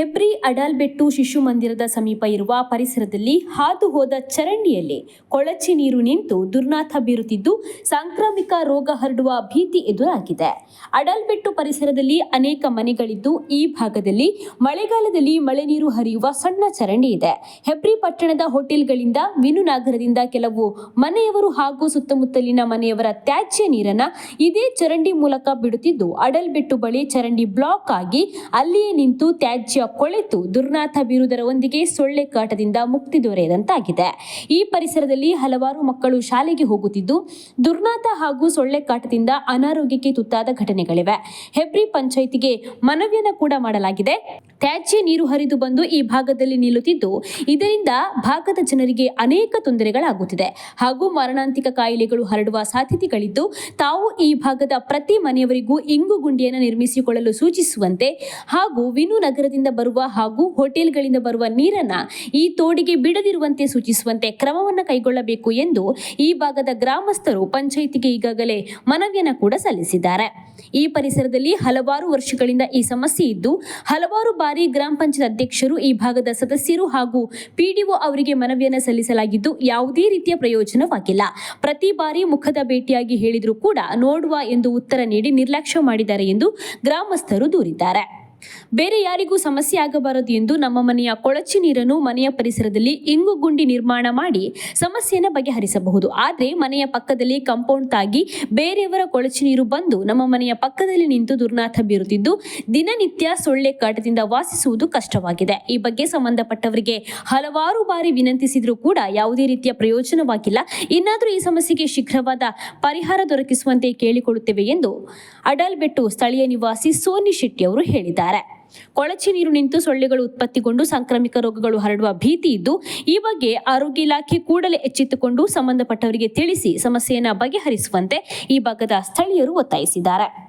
ಹೆಬ್ರಿ ಅಡಾಲ್ಬೆಟ್ಟು ಶಿಶು ಮಂದಿರದ ಸಮೀಪ ಇರುವ ಪರಿಸರದಲ್ಲಿ ಹಾದು ಹೋದ ಚರಂಡಿಯಲ್ಲಿ ಕೊಳಚೆ ನೀರು ನಿಂತು ದುರ್ನಾಥ ಬೀರುತ್ತಿದ್ದು ಸಾಂಕ್ರಾಮಿಕ ರೋಗ ಹರಡುವ ಭೀತಿ ಎದುರಾಗಿದೆ. ಅಡಲ್ಬೆಟ್ಟು ಪರಿಸರದಲ್ಲಿ ಅನೇಕ ಮನೆಗಳಿದ್ದು ಈ ಭಾಗದಲ್ಲಿ ಮಳೆಗಾಲದಲ್ಲಿ ಮಳೆ ನೀರು ಹರಿಯುವ ಸಣ್ಣ ಚರಂಡಿ ಇದೆ. ಹೆಬ್ರಿ ಪಟ್ಟಣದ ಹೋಟೆಲ್ಗಳಿಂದ ವಿನುನಾಗರದಿಂದ ಕೆಲವು ಮನೆಯವರು ಹಾಗೂ ಸುತ್ತಮುತ್ತಲಿನ ಮನೆಯವರ ತ್ಯಾಜ್ಯ ನೀರನ್ನು ಇದೇ ಚರಂಡಿ ಮೂಲಕ ಬಿಡುತ್ತಿದ್ದು, ಅಡಲ್ಬೆಟ್ಟು ಬಳಿ ಚರಂಡಿ ಬ್ಲಾಕ್ ಆಗಿ ಅಲ್ಲಿಯೇ ನಿಂತು ತ್ಯಾಜ್ಯ ಕೊಳೆತು ದುರ್ನಾಥ ಬೀರುವುದರೊಂದಿಗೆ ಸೊಳ್ಳೆ ಕಾಟದಿಂದ ಮುಕ್ತಿ ದೊರೆಯದಂತಾಗಿದೆ. ಈ ಪರಿಸರದಲ್ಲಿ ಹಲವಾರು ಮಕ್ಕಳು ಶಾಲೆಗೆ ಹೋಗುತ್ತಿದ್ದು, ದುರ್ನಾಥ ಹಾಗೂ ಸೊಳ್ಳೆ ಕಾಟದಿಂದ ಅನಾರೋಗ್ಯಕ್ಕೆ ತುತ್ತಾದ ಘಟನೆಗಳಿವೆ. ಹೆಬ್ರಿ ಪಂಚಾಯಿತಿಗೆ ಮನವಿಯನ್ನು ಕೂಡ ಮಾಡಲಾಗಿದೆ. ತ್ಯಾಜ್ಯ ನೀರು ಹರಿದು ಬಂದು ಈ ಭಾಗದಲ್ಲಿ ನಿಲ್ಲುತ್ತಿದ್ದು, ಇದರಿಂದ ಭಾಗದ ಜನರಿಗೆ ಅನೇಕ ತೊಂದರೆಗಳಾಗುತ್ತಿದೆ. ಹಾಗೂ ಮಾರಣಾಂತಿಕ ಕಾಯಿಲೆಗಳು ಹರಡುವ ಸಾಧ್ಯತೆಗಳಿದ್ದು, ತಾವು ಈ ಭಾಗದ ಪ್ರತಿ ಮನೆಯವರಿಗೂ ಇಂಗು ಗುಂಡಿಯನ್ನು ನಿರ್ಮಿಸಿಕೊಳ್ಳಲು ಸೂಚಿಸುವಂತೆ ಹಾಗೂ ವಿನು ನಗರದಿಂದ ಬರುವ ಹಾಗೂ ಹೋಟೆಲ್ಗಳಿಂದ ಬರುವ ನೀರನ್ನ ಈ ತೋಡಿಗೆ ಬಿಡದಿರುವಂತೆ ಸೂಚಿಸುವಂತೆ ಕ್ರಮವನ್ನು ಕೈಗೊಳ್ಳಬೇಕು ಎಂದು ಈ ಭಾಗದ ಗ್ರಾಮಸ್ಥರು ಪಂಚಾಯಿತಿಗೆ ಈಗಾಗಲೇ ಮನವಿಯನ್ನು ಕೂಡ ಸಲ್ಲಿಸಿದ್ದಾರೆ. ಈ ಪರಿಸರದಲ್ಲಿ ಹಲವಾರು ವರ್ಷಗಳಿಂದ ಈ ಸಮಸ್ಯೆ ಇದ್ದು, ಹಲವಾರು ಬಾರಿ ಗ್ರಾಮ ಪಂಚಾಯತ್ ಅಧ್ಯಕ್ಷರು ಈ ಭಾಗದ ಸದಸ್ಯರು ಹಾಗೂ ಪಿಡಿಒ ಅವರಿಗೆ ಮನವಿಯನ್ನು ಸಲ್ಲಿಸಲಾಗಿದ್ದು, ಯಾವುದೇ ರೀತಿಯ ಪ್ರಯೋಜನವಾಗಿಲ್ಲ. ಪ್ರತಿ ಬಾರಿ ಮುಖದ ಭೇಟಿಯಾಗಿ ಹೇಳಿದರೂ ಕೂಡ ನೋಡುವ ಎಂದು ಉತ್ತರ ನೀಡಿ ನಿರ್ಲಕ್ಷ್ಯ ಮಾಡಿದ್ದಾರೆ ಎಂದು ಗ್ರಾಮಸ್ಥರು ದೂರಿದ್ದಾರೆ. ಬೇರೆ ಯಾರಿಗೂ ಸಮಸ್ಯೆ ಆಗಬಾರದು ಎಂದು ನಮ್ಮ ಮನೆಯ ಕೊಳಚೆ ನೀರನ್ನು ಮನೆಯ ಪರಿಸರದಲ್ಲಿ ಇಂಗು ಗುಂಡಿ ನಿರ್ಮಾಣ ಮಾಡಿ ಸಮಸ್ಯೆಯನ್ನು ಬಗೆಹರಿಸಬಹುದು. ಆದರೆ ಮನೆಯ ಪಕ್ಕದಲ್ಲಿ ಕಾಂಪೌಂಡ್ ತಾಗಿ ಬೇರೆಯವರ ಕೊಳಚೆ ನೀರು ಬಂದು ನಮ್ಮ ಮನೆಯ ಪಕ್ಕದಲ್ಲಿ ನಿಂತು ದುರ್ನಾಥ ಬೀರುತ್ತಿದ್ದು, ದಿನನಿತ್ಯ ಸೊಳ್ಳೆ ಕಾಟದಿಂದ ವಾಸಿಸುವುದು ಕಷ್ಟವಾಗಿದೆ. ಈ ಬಗ್ಗೆ ಸಂಬಂಧಪಟ್ಟವರಿಗೆ ಹಲವಾರು ಬಾರಿ ವಿನಂತಿಸಿದರೂ ಕೂಡ ಯಾವುದೇ ರೀತಿಯ ಪ್ರಯೋಜನವಾಗಿಲ್ಲ. ಇನ್ನಾದರೂ ಈ ಸಮಸ್ಯೆಗೆ ಶೀಘ್ರವಾದ ಪರಿಹಾರ ದೊರಕಿಸುವಂತೆ ಕೇಳಿಕೊಳ್ಳುತ್ತೇವೆ ಎಂದು ಅಡಲ್ಬೆಟ್ಟು ಸ್ಥಳೀಯ ನಿವಾಸಿ ಸೋನಿ ಶೆಟ್ಟಿ ಅವರು ಹೇಳಿದ್ದಾರೆ. ಕೊಳಚೆ ನೀರು ನಿಂತು ಸೊಳ್ಳೆಗಳು ಉತ್ಪತ್ತಿಗೊಂಡು ಸಾಂಕ್ರಾಮಿಕ ರೋಗಗಳು ಹರಡುವ ಭೀತಿ ಇದ್ದು, ಈ ಬಗ್ಗೆ ಆರೋಗ್ಯ ಇಲಾಖೆ ಕೂಡಲೇ ಎಚ್ಚೆತ್ತುಕೊಂಡು ಸಂಬಂಧಪಟ್ಟವರಿಗೆ ತಿಳಿಸಿ ಸಮಸ್ಯೆಯನ್ನು ಬಗೆಹರಿಸುವಂತೆ ಈ ಭಾಗದ ಸ್ಥಳೀಯರು ಒತ್ತಾಯಿಸಿದ್ದಾರೆ.